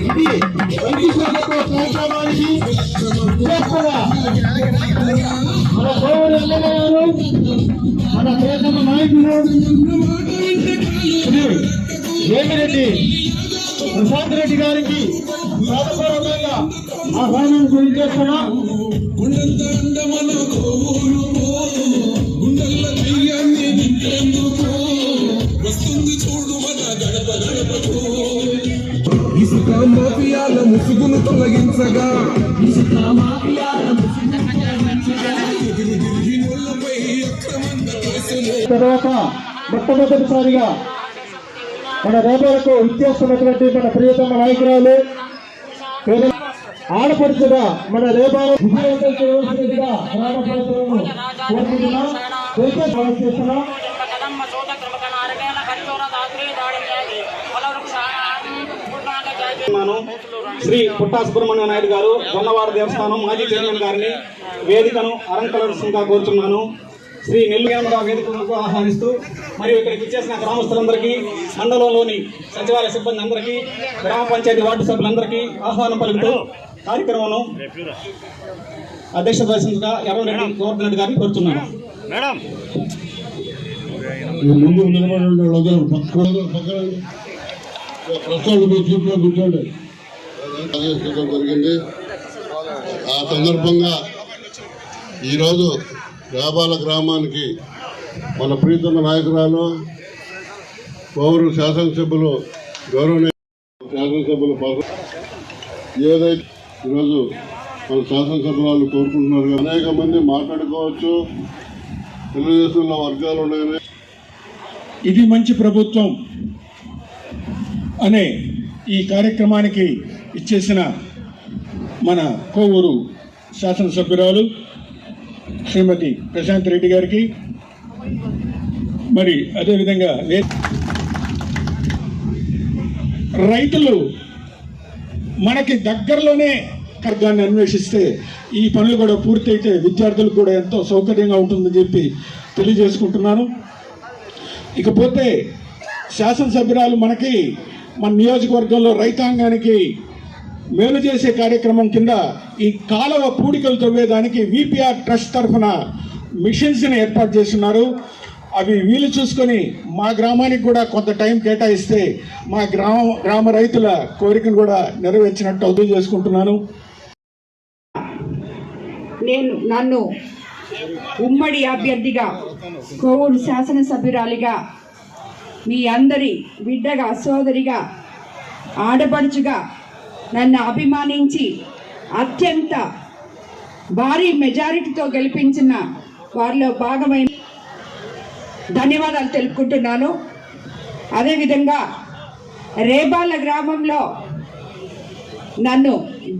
ఇది మన గౌరవ మన నాయకులు శ్రీ వేమిరెడ్డి ప్రశాంత్ రెడ్డి గారికి సాధపూర్వకంగా ఆహ్వానం గురి చేస్తున్నాం ఇసుక మాఫియాల ముసుగును తొలగించగా. ఇసుక తర్వాత మొట్టమొదటిసారిగా మన రేపలకు ఇచ్చేస్తున్నటువంటి మన ప్రియతమ నాయకురాలు పేద- ఆడపడుచుగా మన రేపాల విజయవంతం చేయవలసినదిగా గ్రామ ప్రజలను కోరుకుంటున్నాం చేస్తున్నాం ఉన్నాను శ్రీ పుట్టా సుబ్రహ్మణ్య నాయుడు గారు గొన్నవాడ దేవస్థానం మాజీ చైర్మన్ గారిని వేదికను అలంకరించగా కోరుచున్నాను. శ్రీ నెల్లిగనగ వేదికకు ఆహ్వానిస్తూ మరియు ఇక్కడికి ఇచ్చేసిన గ్రామస్తులందరికీ మండలంలోని సచివాలయ సిబ్బంది అందరికీ గ్రామ పంచాయతీ వార్డు సభ్యులందరికీ ఆహ్వానం పలుకుతూ కార్యక్రమం అధ్యక్షత వహించగా ఎర్రరెడ్డి గోవర్ధన్ రెడ్డి గారిని కోరుతున్నాను ఈ ముందు నిలబడి ఉండే వాళ్ళందరూ పక్కన పక్కన ప్రస్తుతం మీ సీట్లో కూర్చోండి ఆదేశించడం జరిగింది. ఆ సందర్భంగా ఈరోజు వేబాల గ్రామానికి మన ప్రీతమ నాయకురాలు పౌరు శాసనసభ్యులు గౌరవనీయ శాసనసభ్యులు ఏదైతే ఈరోజు మన శాసనసభ్యులు కోరుకుంటున్నారు అనేక మంది మాట్లాడుకోవచ్చు. తెలుగుదేశంలో వర్గాలు ఉన్నాయని. ఇది మంచి ప్రభుత్వం. అనే ఈ కార్యక్రమానికి ఇచ్చేసిన మన కోవూరు శాసనసభ్యురాలు శ్రీమతి ప్రశాంత్ రెడ్డి గారికి. మరి అదేవిధంగా రైతులు మనకి దగ్గరలోనే మార్గాన్ని అన్వేషిస్తే ఈ పనులు కూడా పూర్తయితే విద్యార్థులకు కూడా ఎంతో సౌకర్యంగా ఉంటుందని చెప్పి తెలియజేసుకుంటున్నాను. ఇకపోతే శాసనసభ్యురాలు మనకి మన నియోజకవర్గంలో రైతాంగానికి మేలు చేసే కార్యక్రమం కింద ఈ కాలువ పూడికలు తవ్వేదానికి విపిఆర్ ట్రస్ట్ తరఫున మిషన్స్ని ఏర్పాటు చేస్తున్నారు. అవి వీలు చూసుకొని మా గ్రామానికి కూడా కొంత టైం కేటాయిస్తే మా గ్రామ గ్రామ రైతుల కోరికను కూడా నెరవేర్చినట్టు అవుతూ చేసుకుంటున్నాను. నేను నన్ను ఉమ్మడి అభ్యర్థిగా కోవూరు శాసనసభ్యురాలిగా మీ అందరి బిడ్డగా సోదరిగా ఆడపడుచుగా నన్ను అభిమానించి అత్యంత భారీ మెజారిటీతో గెలిపించిన వారిలో భాగమైన ధన్యవాదాలు తెలుపుకుంటున్నాను. అదేవిధంగా రేబాల గ్రామంలో నన్ను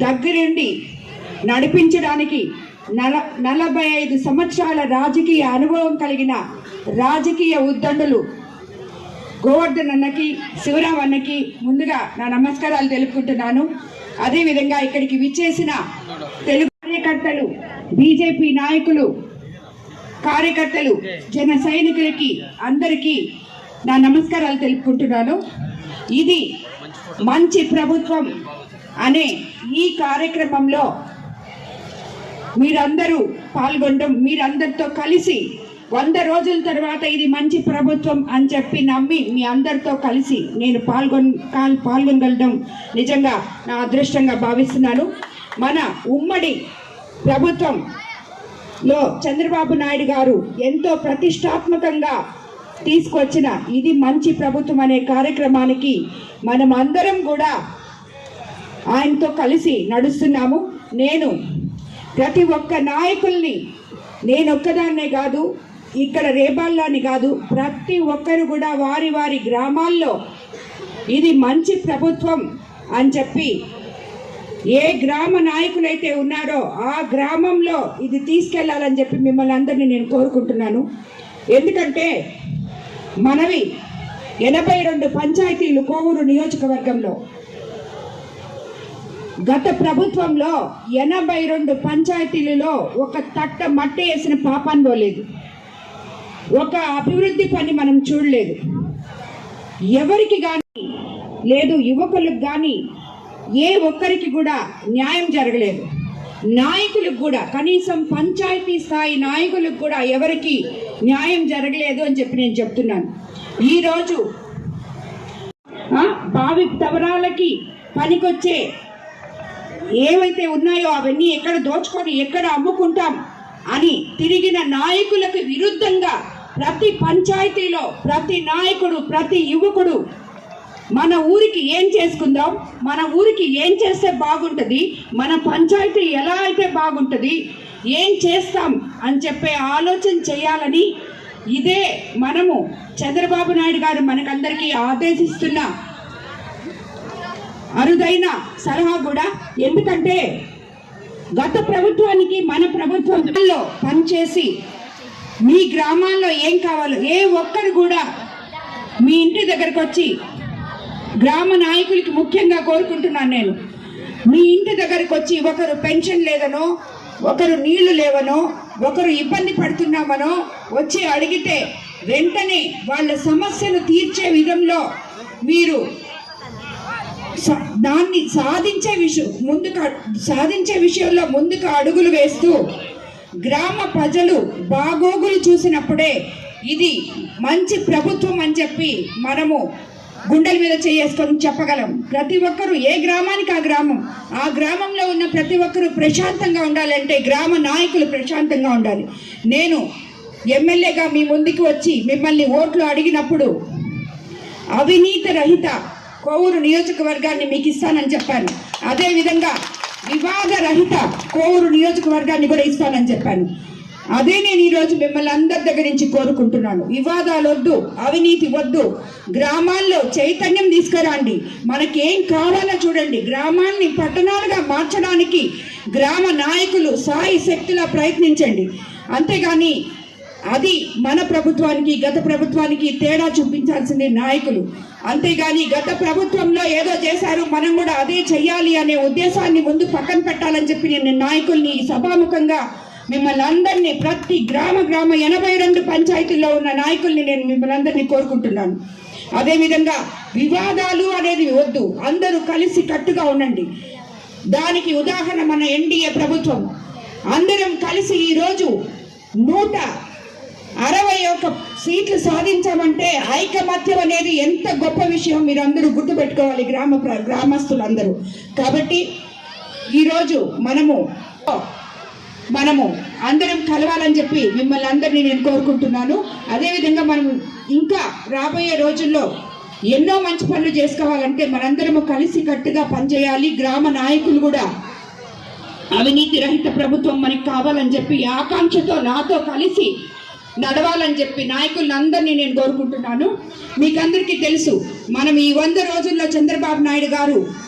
దగ్గరుండి నడిపించడానికి నల నలభై ఐదు సంవత్సరాల రాజకీయ అనుభవం కలిగిన రాజకీయ ఉద్దండులు గోవర్ధన్ అన్నకి శివరాం అన్నకి ముందుగా నా నమస్కారాలు తెలుపుకుంటున్నాను. అదేవిధంగా ఇక్కడికి విచ్చేసిన తెలుగు కార్యకర్తలు బీజేపీ నాయకులు కార్యకర్తలు జన సైనికులకి అందరికీ నా నమస్కారాలు తెలుపుకుంటున్నాను. ఇది మంచి ప్రభుత్వం అనే ఈ కార్యక్రమంలో మీరందరూ పాల్గొనడం మీరందరితో కలిసి వంద రోజుల తర్వాత ఇది మంచి ప్రభుత్వం అని చెప్పి నమ్మి మీ అందరితో కలిసి నేను పాల్గొన్ పాల్గొనగలడం నిజంగా నా అదృష్టంగా భావిస్తున్నాను. మన ఉమ్మడి ప్రభుత్వం లో చంద్రబాబు నాయుడు గారు ఎంతో ప్రతిష్టాత్మకంగా తీసుకొచ్చిన ఇది మంచి ప్రభుత్వం అనే కార్యక్రమానికి మనం అందరం కూడా ఆయనతో కలిసి నడుస్తున్నాము. నేను ప్రతి ఒక్క నాయకుల్ని నేను ఒక్కదాన్నే కాదు ఇక్కడ రేపాల్లోని కాదు ప్రతి ఒక్కరు కూడా వారి వారి గ్రామాల్లో ఇది మంచి ప్రభుత్వం అని చెప్పి ఏ గ్రామ నాయకులైతే ఉన్నారో ఆ గ్రామంలో ఇది తీసుకెళ్ళాలని చెప్పి మిమ్మల్ని అందరినీ నేను కోరుకుంటున్నాను. ఎందుకంటే మనవి ఎనభై రెండు పంచాయతీలు కోవూరు నియోజకవర్గంలో. గత ప్రభుత్వంలో ఎనభై రెండు పంచాయతీలలో ఒక తట్ట మట్టి వేసిన పాపాన్ని పోలేదు. ఒక అభివృద్ధి పని మనం చూడలేదు. ఎవరికి కానీ లేదు యువకులకు కానీ ఏ ఒక్కరికి కూడా న్యాయం జరగలేదు. నాయకులకు కూడా కనీసం పంచాయతీ స్థాయి నాయకులకు కూడా ఎవరికి న్యాయం జరగలేదు అని చెప్పి నేను చెప్తున్నాను. ఈరోజు భావి తవరాలకి పనికొచ్చే ఏవైతే ఉన్నాయో అవన్నీ ఎక్కడ దోచుకొని ఎక్కడ అమ్ముకుంటాం అని తిరిగిన నాయకులకు విరుద్ధంగా ప్రతి పంచాయతీలో ప్రతి నాయకుడు ప్రతి యువకుడు మన ఊరికి ఏం చేసుకుందాం? మన ఊరికి ఏం చేస్తే బాగుంటుంది? మన పంచాయతీ ఎలా అయితే బాగుంటుంది? ఏం చేస్తాం అని చెప్పే ఆలోచన చేయాలని ఇదే మనము చంద్రబాబు నాయుడు గారు మనకందరికీ ఆదేశిస్తున్న అరుదైన సలహా కూడా. ఎందుకంటే గత ప్రభుత్వానికి మన ప్రభుత్వంలో పనిచేసి మీ గ్రామాల్లో ఏం కావాలో ఏ ఒక్కరు కూడా మీ ఇంటి దగ్గరకు వచ్చి గ్రామ నాయకులకి ముఖ్యంగా కోరుకుంటున్నాను నేను. మీ ఇంటి దగ్గరకు వచ్చి ఒకరు పెన్షన్ లేదనో ఒకరు నీళ్ళు లేవనో ఒకరు ఇబ్బంది పడుతున్నామనో వచ్చి అడిగితే వెంటనే వాళ్ళ సమస్యను తీర్చే విధంలో మీరు స- దాన్ని సాధించే విషయం ముందుకు సాధించే విషయంలో ముందుకు అడుగులు వేస్తూ గ్రామ ప్రజలు బాగోగులు చూసినప్పుడే ఇది మంచి ప్రభుత్వం అని చెప్పి మనము గుండెల మీద చేసుకొని చెప్పగలం. ప్రతి ఒక్కరూ ఏ గ్రామానికి ఆ గ్రామం? ఆ గ్రామంలో ఉన్న ప్రతి ఒక్కరూ ప్రశాంతంగా ఉండాలంటే గ్రామ నాయకులు ప్రశాంతంగా ఉండాలి. నేను ఎమ్మెల్యేగా మీ ముందుకు వచ్చి మిమ్మల్ని ఓట్లు అడిగినప్పుడు అవినీతి రహిత కోవూరు నియోజకవర్గాన్ని మీకు ఇస్తానని చెప్పాను. అదేవిధంగా వివాద రహిత కోవూరు నియోజకవర్గాన్ని కూడా ఇస్తానని చెప్పాను. అదే నేను ఈరోజు మిమ్మల్ని అందరి దగ్గర నుంచి కోరుకుంటున్నాను. వివాదాలు వద్దు అవినీతి వద్దు. గ్రామాల్లో చైతన్యం తీసుకురండి. మనకేం కావాలో చూడండి. గ్రామాన్ని పట్టణాలుగా మార్చడానికి గ్రామ నాయకులు సాయి శక్తిలా ప్రయత్నించండి. అంతేగాని అది మన ప్రభుత్వానికి గత ప్రభుత్వానికి తేడా చూపించాల్సింది నాయకులు. అంతేగాని గత ప్రభుత్వంలో ఏదో చేశారు మనం కూడా అదే చెయ్యాలి అనే ఉద్దేశాన్ని ముందు పక్కన పెట్టాలని చెప్పి నేను నాయకుల్ని సభాముఖంగా మిమ్మల్ని అందరినీ ప్రతి గ్రామ గ్రామ ఎనభై రెండు పంచాయతీల్లో ఉన్న నాయకుల్ని నేను మిమ్మల్ని అందరినీ కోరుకుంటున్నాను. అదేవిధంగా వివాదాలు అనేది వద్దు అందరూ కలిసి కట్టుగా ఉండండి. దానికి ఉదాహరణ మన ఎన్డీఏ ప్రభుత్వం. అందరం కలిసి ఈరోజు నూట అరవై ఒక సీట్లు సాధించామంటే ఐకమత్యం అనేది ఎంత గొప్ప విషయం మీరు అందరూ గుర్తుపెట్టుకోవాలి గ్రామ గ్రామస్తులందరూ. కాబట్టి ఈరోజు మనము మనము అందరం కలవాలని చెప్పి మిమ్మల్ని అందరినీ నేను కోరుకుంటున్నాను. అదేవిధంగా మనం ఇంకా రాబోయే రోజుల్లో ఎన్నో మంచి పనులు చేసుకోవాలంటే మనందరము కలిసి కట్టుగా పనిచేయాలి. గ్రామ నాయకులు కూడా అవినీతి రహిత ప్రభుత్వం మనకి కావాలని చెప్పి ఆకాంక్షతో నాతో కలిసి నడవాలని చెప్పి నాయకులందరినీ నేను కోరుకుంటున్నాను. మీకందరికీ తెలుసు మనం ఈ వంద రోజుల్లో చంద్రబాబు నాయుడు గారు